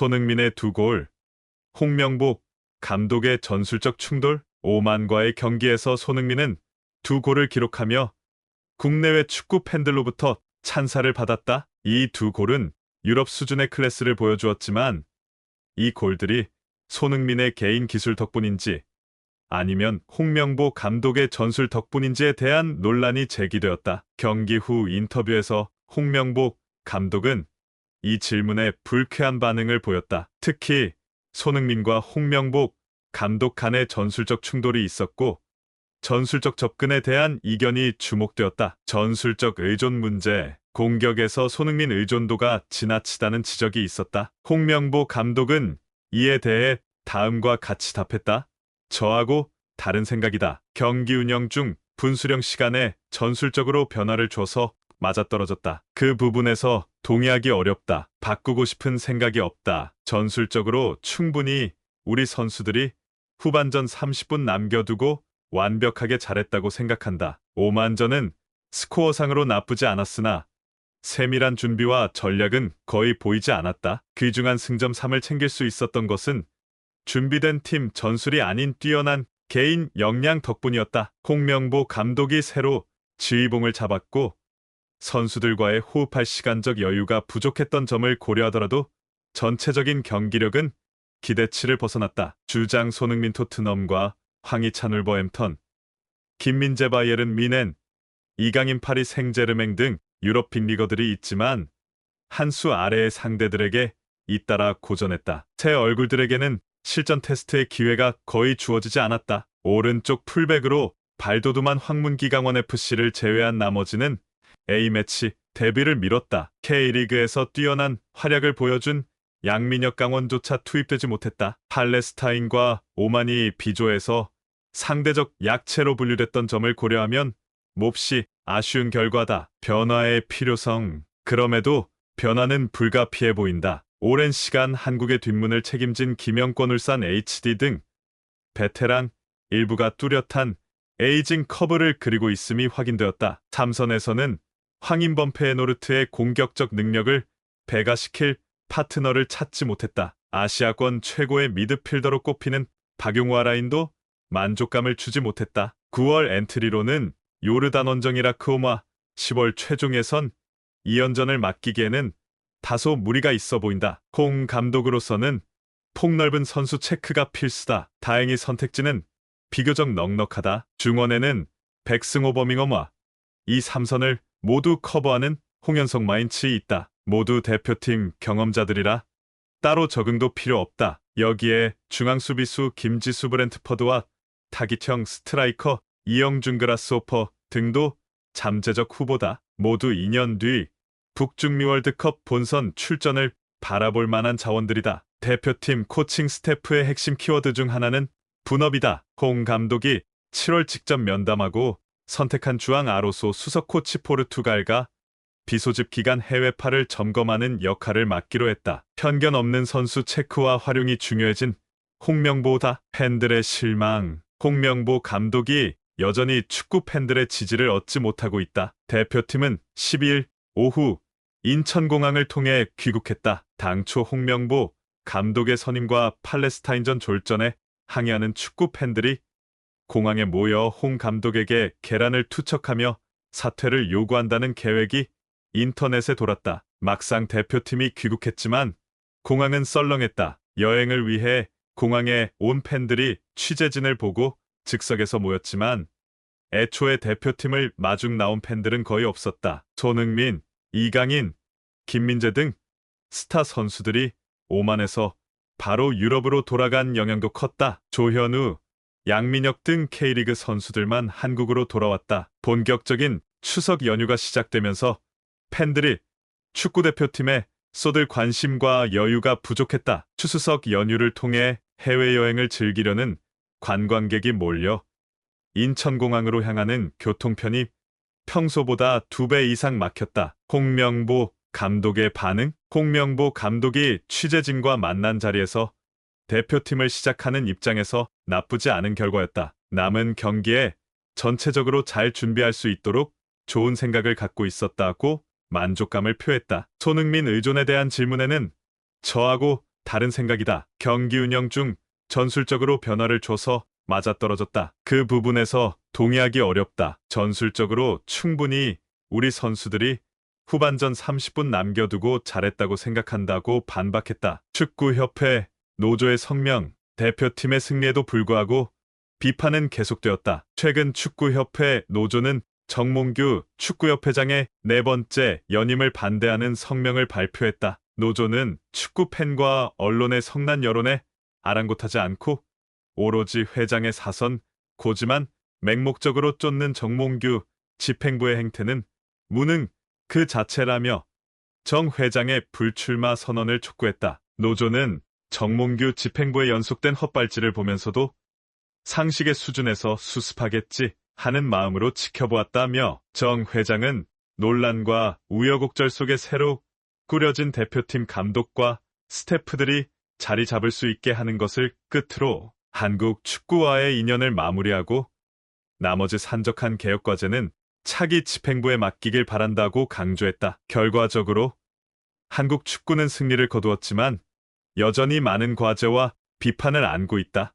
손흥민의 두 골, 홍명보 감독의 전술적 충돌, 오만과의 경기에서 손흥민은 두 골을 기록하며 국내외 축구 팬들로부터 찬사를 받았다. 이 두 골은 유럽 수준의 클래스를 보여주었지만 이 골들이 손흥민의 개인 기술 덕분인지 아니면 홍명보 감독의 전술 덕분인지에 대한 논란이 제기되었다. 경기 후 인터뷰에서 홍명보 감독은 이 질문에 불쾌한 반응을 보였다. 특히 손흥민과 홍명보 감독 간의 전술적 충돌이 있었고 전술적 접근에 대한 이견이 주목되었다. 전술적 의존 문제, 공격에서 손흥민 의존도가 지나치다는 지적이 있었다. 홍명보 감독은 이에 대해 다음과 같이 답했다. 저하고 다른 생각이다. 경기 운영 중 분수령 시간에 전술적으로 변화를 줘서 맞아떨어졌다. 그 부분에서 동의하기 어렵다. 바꾸고 싶은 생각이 없다. 전술적으로 충분히 우리 선수들이 후반전 30분 남겨두고 완벽하게 잘했다고 생각한다. 오만전은 스코어상으로 나쁘지 않았으나 세밀한 준비와 전략은 거의 보이지 않았다. 귀중한 승점 3을 챙길 수 있었던 것은 준비된 팀 전술이 아닌 뛰어난 개인 역량 덕분이었다. 홍명보 감독이 새로 지휘봉을 잡았고 선수들과의 호흡할 시간적 여유가 부족했던 점을 고려하더라도 전체적인 경기력은 기대치를 벗어났다. 주장 손흥민 토트넘과 황희찬 울버햄턴, 김민재 바이에른 미넨, 이강인 파리 생제르맹 등 유럽 빅리거들이 있지만 한 수 아래의 상대들에게 잇따라 고전했다. 새 얼굴들에게는 실전 테스트의 기회가 거의 주어지지 않았다. 오른쪽 풀백으로 발도두만 황문기강원 FC를 제외한 나머지는 A매치 데뷔를 미뤘다. K리그에서 뛰어난 활약을 보여준 양민혁 강원조차 투입되지 못했다. 팔레스타인과 오만이 비조에서 상대적 약체로 분류됐던 점을 고려하면 몹시 아쉬운 결과다. 변화의 필요성. 그럼에도 변화는 불가피해 보인다. 오랜 시간 한국의 뒷문을 책임진 김영권 울산 HD 등 베테랑 일부가 뚜렷한 에이징 커브를 그리고 있음이 확인되었다. 삼선에서는 황인범 페노르트의 공격적 능력을 배가시킬 파트너를 찾지 못했다. 아시아권 최고의 미드필더로 꼽히는 박용화 라인도 만족감을 주지 못했다. 9월 엔트리로는 요르단 원정 이라 크오마 10월 최종 예선 2연전을 맡기기에는 다소 무리가 있어 보인다. 홍 감독으로서는 폭넓은 선수 체크가 필수다. 다행히 선택지는 비교적 넉넉하다. 중원에는 백승호 버밍엄과 이 삼선을 모두 커버하는 홍현석 마인츠 있다. 모두 대표팀 경험자들이라 따로 적응도 필요 없다. 여기에 중앙 수비수 김지수 브렌트퍼드와 타깃형 스트라이커 이영준 그라스오퍼 등도 잠재적 후보다. 모두 2년 뒤 북중미 월드컵 본선 출전을 바라볼 만한 자원들이다. 대표팀 코칭 스태프의 핵심 키워드 중 하나는 분업이다. 홍 감독이 7월 직접 면담하고 선택한 주앙 아로소 수석 코치 포르투갈과 비소집 기간 해외파를 점검하는 역할을 맡기로 했다. 편견 없는 선수 체크와 활용이 중요해진 홍명보다 팬들의 실망. 홍명보 감독이 여전히 축구 팬들의 지지를 얻지 못하고 있다. 대표팀은 12일 오후 인천공항을 통해 귀국했다. 당초 홍명보 감독의 선임과 팔레스타인전 졸전에 항의하는 축구 팬들이 공항에 모여 홍 감독에게 계란을 투척하며 사퇴를 요구한다는 계획이 인터넷에 돌았다. 막상 대표팀이 귀국했지만 공항은 썰렁했다. 여행을 위해 공항에 온 팬들이 취재진을 보고 즉석에서 모였지만 애초에 대표팀을 마중 나온 팬들은 거의 없었다. 손흥민, 이강인, 김민재 등 스타 선수들이 오만에서 바로 유럽으로 돌아간 영향도 컸다. 조현우, 양민혁 등 K리그 선수들만 한국으로 돌아왔다. 본격적인 추석 연휴가 시작되면서 팬들이 축구대표팀에 쏟을 관심과 여유가 부족했다. 추수석 연휴를 통해 해외여행을 즐기려는 관광객이 몰려 인천공항으로 향하는 교통편이 평소보다 두 배 이상 막혔다. 홍명보 감독의 반응? 홍명보 감독이 취재진과 만난 자리에서 대표팀을 시작하는 입장에서 나쁘지 않은 결과였다. 남은 경기에 전체적으로 잘 준비할 수 있도록 좋은 생각을 갖고 있었다고 만족감을 표했다. 손흥민 의존에 대한 질문에는 저하고 다른 생각이다. 경기 운영 중 전술적으로 변화를 줘서 맞아떨어졌다. 그 부분에서 동의하기 어렵다. 전술적으로 충분히 우리 선수들이 후반전 30분 남겨두고 잘했다고 생각한다고 반박했다. 축구협회 노조의 성명, 대표팀의 승리에도 불구하고 비판은 계속되었다. 최근 축구협회 노조는 정몽규 축구협회장의 네 번째 연임을 반대하는 성명을 발표했다. 노조는 축구 팬과 언론의 성난 여론에 아랑곳하지 않고 오로지 회장의 사선, 고지만 맹목적으로 쫓는 정몽규 집행부의 행태는 무능 그 자체라며 정 회장의 불출마 선언을 촉구했다. 노조는 정몽규 집행부의 연속된 헛발질을 보면서도 상식의 수준에서 수습하겠지 하는 마음으로 지켜보았다며 정 회장은 논란과 우여곡절 속에 새로 꾸려진 대표팀 감독과 스태프들이 자리 잡을 수 있게 하는 것을 끝으로 한국 축구와의 인연을 마무리하고 나머지 산적한 개혁 과제는 차기 집행부에 맡기길 바란다고 강조했다. 결과적으로 한국 축구는 승리를 거두었지만 여전히 많은 과제와 비판을 안고 있다.